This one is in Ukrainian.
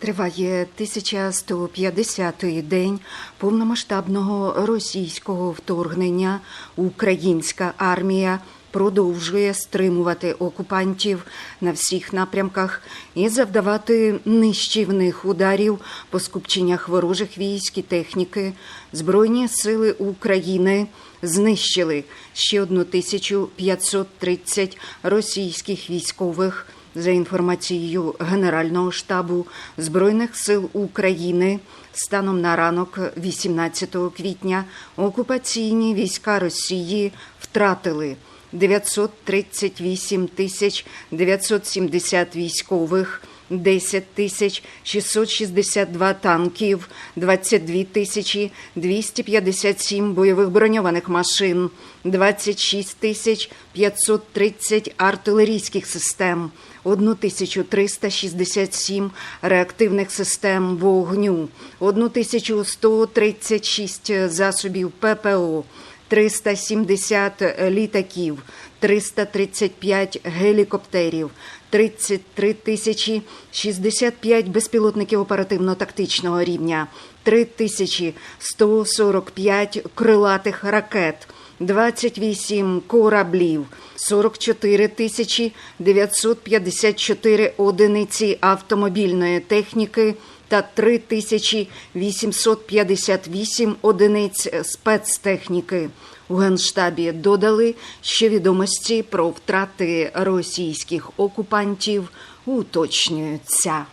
Триває 1150-й день повномасштабного російського вторгнення. Українська армія продовжує стримувати окупантів на всіх напрямках і завдавати нищівних ударів по скупченнях ворожих військ і техніки. Збройні сили України знищили ще 1530 російських військових. За інформацією Генерального штабу Збройних сил України, станом на ранок 18 квітня окупаційні війська Росії втратили 938 тисяч 970 військових, 10 тисяч 662 танків, 22 тисячі 257 бойових броньованих машин, 26 тисяч 530 артилерійських систем, 1367 реактивних систем вогню, 1136 засобів ППО, 370 літаків, 335 гелікоптерів, 33 тисячі 65 безпілотників оперативно-тактичного рівня, 3 тисячі 145 крилатих ракет, 28 кораблів, 44 тисячі 954 одиниці автомобільної техніки та 3 тисячі 858 одиниць спецтехніки. У Генштабі додали, що відомості про втрати російських окупантів уточнюються.